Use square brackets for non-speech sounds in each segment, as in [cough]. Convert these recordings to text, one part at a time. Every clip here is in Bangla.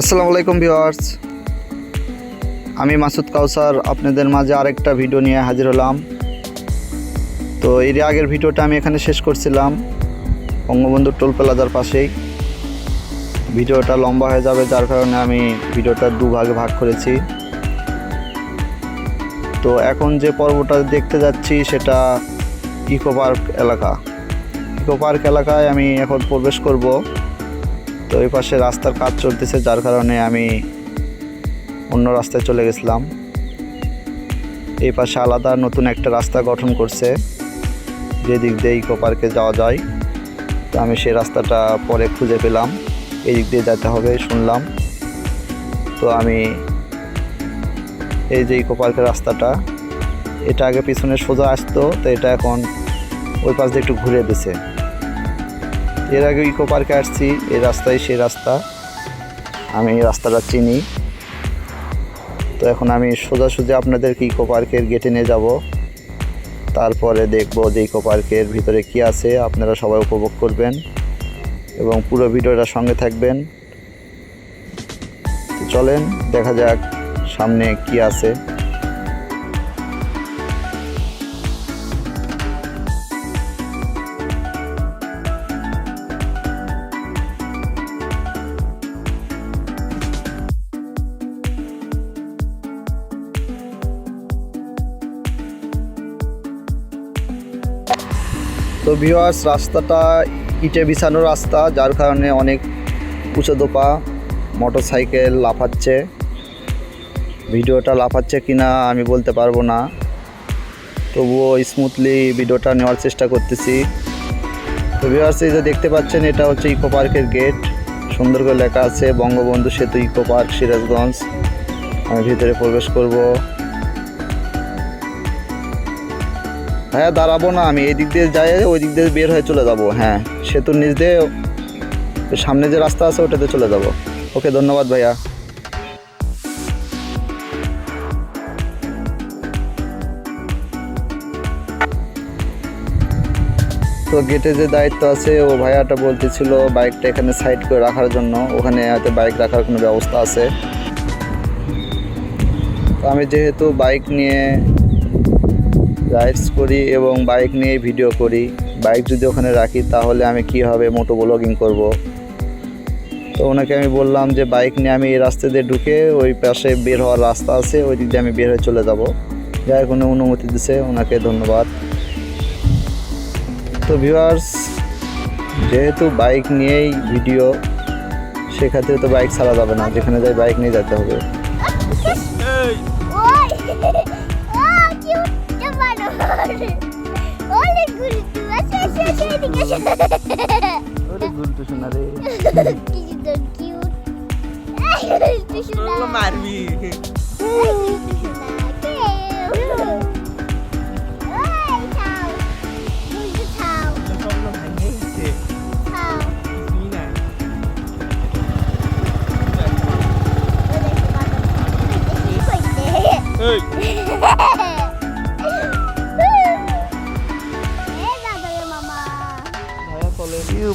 আসসালামু আলাইকুম ভিউয়ার্স। আমি মাসুদ কাউসার, আপনাদের মাঝে আরেকটা ভিডিও নিয়ে হাজির হলাম। তো এর আগের ভিডিওটা আমি এখানে শেষ করছিলাম। বঙ্গবন্ধু টোল প্লাজার পাশেই। ভিডিওটা লম্বা হয়ে যাবে, যার কারণে আমি ভিডিওটা দুভাগে ভাগ করেছি। তো এখন যে পর্বটা দেখতে যাচ্ছি, সেটা ইকো পার্ক এলাকা। ইকো পার্ক এলাকায় আমি এখন প্রবেশ করব। তো এই পাশে রাস্তার কাজ চলতেছে, যার কারণে আমি অন্য রাস্তায় চলে গেছিলাম। এই পাশে আলাদা নতুন একটা রাস্তা গঠন করছে, যে দিক দিয়ে ইকো পার্কে যাওয়া যায়। তো আমি সেই রাস্তাটা পরে খুঁজে পেলাম, এই দিক দিয়ে যেতে হবে শুনলাম। তো আমি এই যে ইকো পার্কের রাস্তাটা, এটা আগে পিছনে সোজা আসতো, তো এটা এখন ওই পাশ দিয়ে একটু ঘুরে দিছে। এর আগে ইকো পার্কে আসছি, এই রাস্তায় সেই রাস্তা। আমি এই রাস্তাটা চিনি। তো এখন আমি সোজাসুজি আপনাদেরকে ইকো পার্কের গেটে নিয়ে যাব। তারপরে দেখব যে ইকো পার্কের ভিতরে কি আছে, আপনারা সবাই উপভোগ করবেন এবং পুরো ভিডিওটা সঙ্গে থাকবেন। চলেন, দেখা যাক সামনে কি আছে। তো ভিওয়ার্স রাস্তাটা ইটে বিছানো রাস্তা, যার কারণে অনেক উঁচু দোপা মোটর সাইকেল লাফাচ্ছে। ভিডিওটা লাফাচ্ছে কিনা আমি বলতে পারব না। তবুও স্মুথলি ভিডিওটা নেওয়ার চেষ্টা করতেছি। তো ভিওয়ার্স এই যে দেখতে পাচ্ছেন, এটা হচ্ছে ইকো পার্কের গেট সুন্দর করে লেখা আছে, বঙ্গবন্ধু সেতু ইকো পার্ক সিরাজগঞ্জ। আমি ভিতরে প্রবেশ করব। হ্যাঁ দাঁড়াবো না, আমি এই দিক দিয়ে যাই ওই দিক দিয়ে বের হয়ে চলে যাব। হ্যাঁ সেতুর নিচ দিয়ে সামনে যে রাস্তা আছে, ওটাতে চলে যাব। ওকে, ধন্যবাদ ভাইয়া। তো গেটে যে দায়িত্ব আছে, ও ভাইয়াটা বলতেছিল বাইকটা এখানে সাইড করে রাখার জন্য। ওখানে হয়তো বাইক রাখার কোনো ব্যবস্থা আছে। তো আমি যেহেতু বাইক নিয়ে রাইডস করি এবং বাইক নিয়ে ভিডিও করি। বাইক যদি ওখানে রাখি, তাহলে আমি কীভাবে মোটো ব্লগিং করব? তো ওনাকে আমি বললাম যে বাইক নিয়ে আমি এই রাস্তা দিয়ে ঢুকে ওই পাশে বের হওয়ার রাস্তা আছে, ওই দিক দিয়ে আমি বের হয়ে চলে যাব। যাই কোনো অনুমতি দিছে, ওনাকে ধন্যবাদ। তো ভিউয়ার্স যেহেতু বাইক নিয়েই ভিডিও সেক্ষেত্রে তো বাইক ছাড়া যাবে না। যেখানে যাই বাইক নিয়ে যেতে হবে। [laughs] Olha, Gulto, acha, acha, acha, acha, acha. Olha, Gulto, Shunare. Que cute. Ai, Marvi.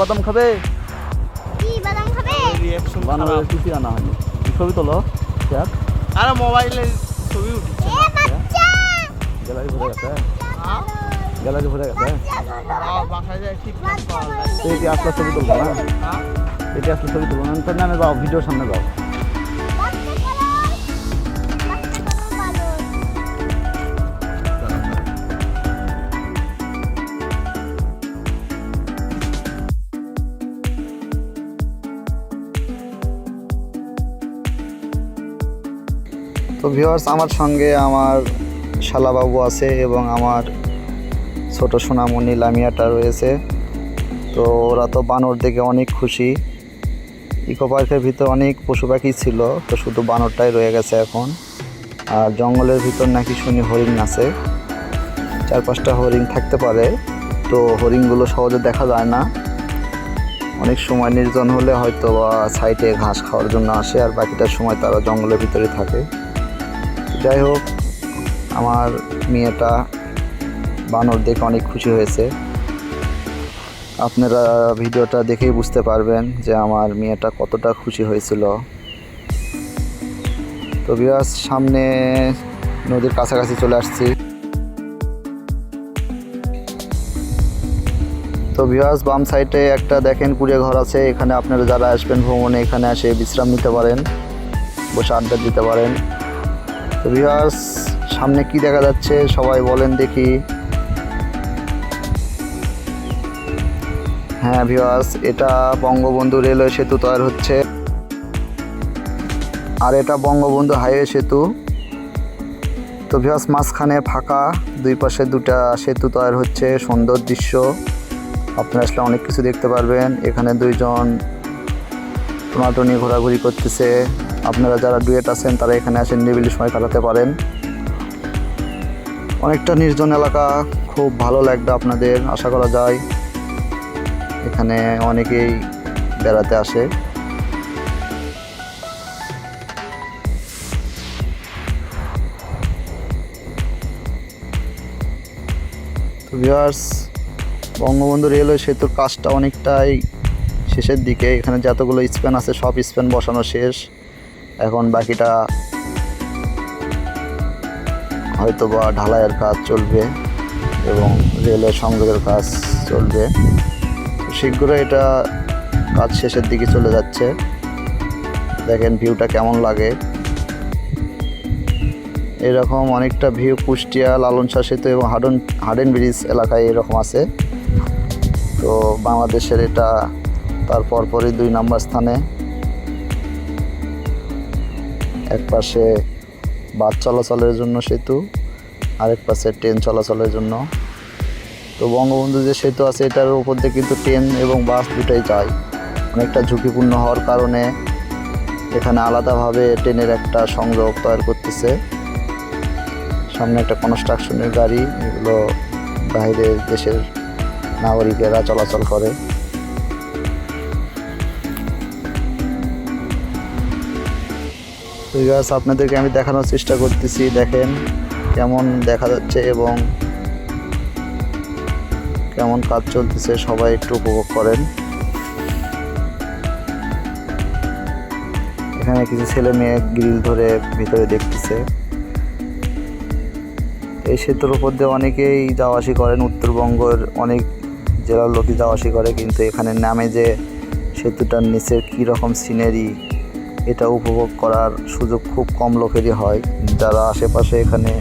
বাদাম খাবে? কি বাদাম খাবে? রিয়াকশন বানানোর কিছু আনা হয়নি। ছবি তোলো দেখ। আরে মোবাইলে ছবি উঠছে। এ বাচ্চা! গ্যালারি ভরে গেছে। হ্যাঁ গ্যালারি ভরে গেছে। তো এটি আসলে ছবি তুলবো না? হ্যাঁ? এটি আসলে ছবি তুলবো না? তার নামে যাও ভিডিওর সামনে যাও তো ভিউয়ার্স আমার সঙ্গে আমার শালাবাবু আছে এবং আমার ছোট সোনামণি লামিয়াটা রয়েছে। তো ওরা তো বানর দেখে অনেক খুশি। ইকো পার্কের ভিতর অনেক পশু পাখি ছিল, তো শুধু বানরটাই রয়ে গেছে এখন। আর জঙ্গলের ভিতর নাকি শুনি হরিণ আছে। চার পাঁচটা হরিণ থাকতে পারে, তো হরিণগুলো সহজে দেখা যায় না। অনেক সময় নির্জন হলে হয়তো বা সাইডে ঘাস খাওয়ার জন্য আসে, আর বাকিটার সময় তারা জঙ্গলের ভিতরে থাকে। যাই হোক, আমার মেয়েটা বানর দেখে অনেক খুশি হয়েছে। আপনারা ভিডিওটা দেখেই বুঝতে পারবেন যে আমার মেয়েটা কতটা খুশি হয়েছিল। তো বিরাজ, সামনে নদীর কাছাকাছি চলে আসছি। তো বিহাস বাম সাইডে একটা দেখেন কুড়িয়ে ঘর আছে। এখানে আপনারা যারা আসবেন ভ্রমণে, এখানে এসে বিশ্রাম নিতে পারেন, বসে আড্ডা দিতে পারেন। তো বিহাস সামনে কি দেখা যাচ্ছে সবাই বলেন দেখি। হ্যাঁ ভিওয়াস এটা বঙ্গবন্ধু রেলওয়ে সেতু তৈরি হচ্ছে। আর এটা বঙ্গবন্ধু হাইওয়ে সেতু। তো ভিওয়াস মাঝখানে ফাঁকা, দুই পাশে দুটা সেতু তৈরি হচ্ছে, সুন্দর দৃশ্য। আপনারা আসলে অনেক কিছু দেখতে পারবেন। এখানে দুইজন টোনাটনি ঘোরাঘুরি করতেছে। আপনারা যারা ডুয়েট আছেন, তারা এখানে আসেন নিবিলি সময় কাটাতে পারেন। অনেকটা নির্জন এলাকা, খুব ভালো লাগবে আপনাদের, আশা করা যায়। এখানে অনেকেই বেড়াতে আসে। বঙ্গবন্ধু রেলওয়ে সেতুর কাজটা অনেকটাই শেষের দিকে। এখানে যতগুলো স্প্যান আছে, সব স্প্যান বসানো শেষ। এখন বাকিটা হয়তো বা ঢালাইয়ের কাজ চলবে এবং রেলের সংযোগের কাজ চলবে। শীঘ্রই এটা কাজ শেষের দিকে চলে যাচ্ছে। দেখেন ভিউটা কেমন লাগে। এরকম অনেকটা ভিউ কুষ্টিয়া লালনশাহ সেতু এবং হাডন হাডেন ব্রিজ এলাকায় এরকম আছে। তো বাংলাদেশের এটা তার পরপরই দুই নম্বর স্থানে। এক পাশে বাস চলাচলের জন্য সেতু, আরেক পাশে ট্রেন চলাচলের জন্য। তো বঙ্গবন্ধু যে সেতু আছে, এটার উপর দিয়ে কিন্তু ট্রেন এবং বাস দুটাই যায়। অনেকটা ঝুঁকিপূর্ণ হওয়ার কারণে এখানে আলাদাভাবে ট্রেনের একটা সংযোগ তৈরি করতেছে। সামনে একটা কনস্ট্রাকশনের গাড়ি, এগুলো বাইরের দেশের নাগরিকেরা চলাচল করে। গাছ আপনাদেরকে আমি দেখানোর চেষ্টা করতেছি, দেখেন কেমন দেখা যাচ্ছে এবং কেমন কাজ চলতেছে, সবাই একটু উপভোগ করেন। এখানে কিছু ছেলে মেয়ে গ্রিল ধরে ভিতরে দেখতেছে। এই সেতুর উপর দিয়ে অনেকেই যাওয়া আসি করেন, উত্তরবঙ্গের অনেক জেলার লোকই যাওয়া আসি করে, কিন্তু এখানে নামে যে সেতুটার নিচের কী রকম সিনারি এটা উপভোগ করার সুযোগ খুব কম লোকেরই হয়। যারা আশেপাশে এখানে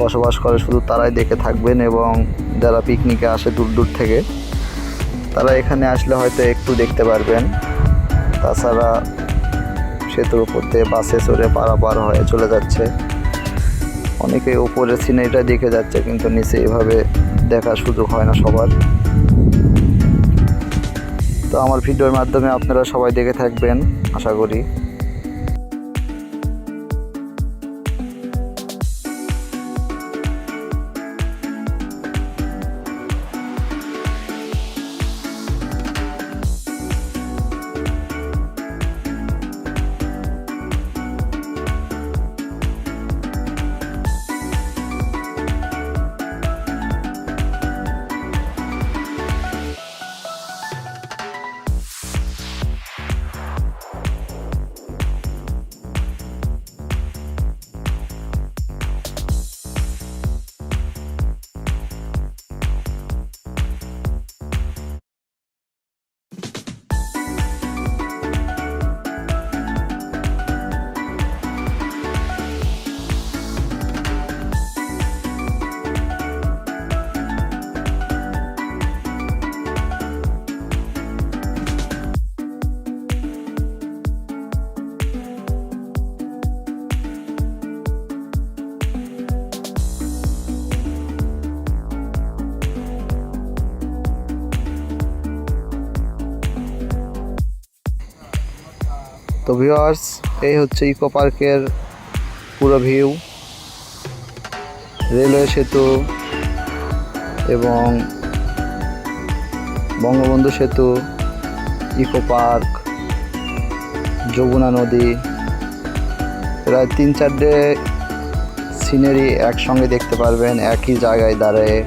বসবাস করে শুধু তারাই দেখে থাকবেন এবং যারা পিকনিকে আসে দূর দূর থেকে, তারা এখানে আসলে হয়তো একটু দেখতে পারবেন। তাছাড়া সেতুর উপর দিয়ে বাসে চড়ে পারাপার হয়ে চলে যাচ্ছে। অনেকে উপরের সিনারিটা দেখে যাচ্ছে, কিন্তু নিচে এভাবে দেখার সুযোগ হয় না সবার। তো আমার ভিডিওর মাধ্যমে আপনারা সবাই দেখে থাকবেন, আশা করি। তো ভিউয়ার্স এই হচ্ছে ইকো পার্কের পুরো ভিউ রেলওয়ে সেতু এবং বঙ্গবন্ধু সেতু ইকো পার্ক যমুনা নদী। প্রায় তিন চারটে সিনারি একসঙ্গে দেখতে পারবেন, একই জায়গায় দাঁড়িয়ে।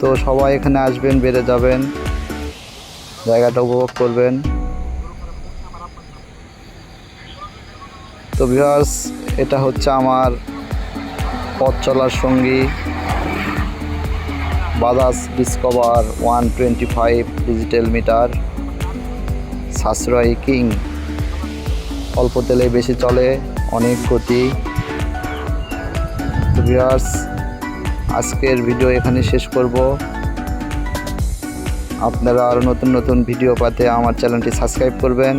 তো সবাই এখানে আসবেন, বেড়ে যাবেন, জায়গাটা উপভোগ করবেন। তো ভিউয়ার্স, এটা হচ্ছে আমার পথ চলার সঙ্গী, Bajaj Discover one twenty five digital meter, সাশ্রয়ী কিং। অল্প তেলে বেশি চলে, অনেক গতি। ভিউয়ার্স, আজকের ভিডিও এখানে শেষ করব। আপনারা আরও নতুন নতুন ভিডিও পাতে আমার চ্যানেলটি সাবস্ক্রাইব করবেন।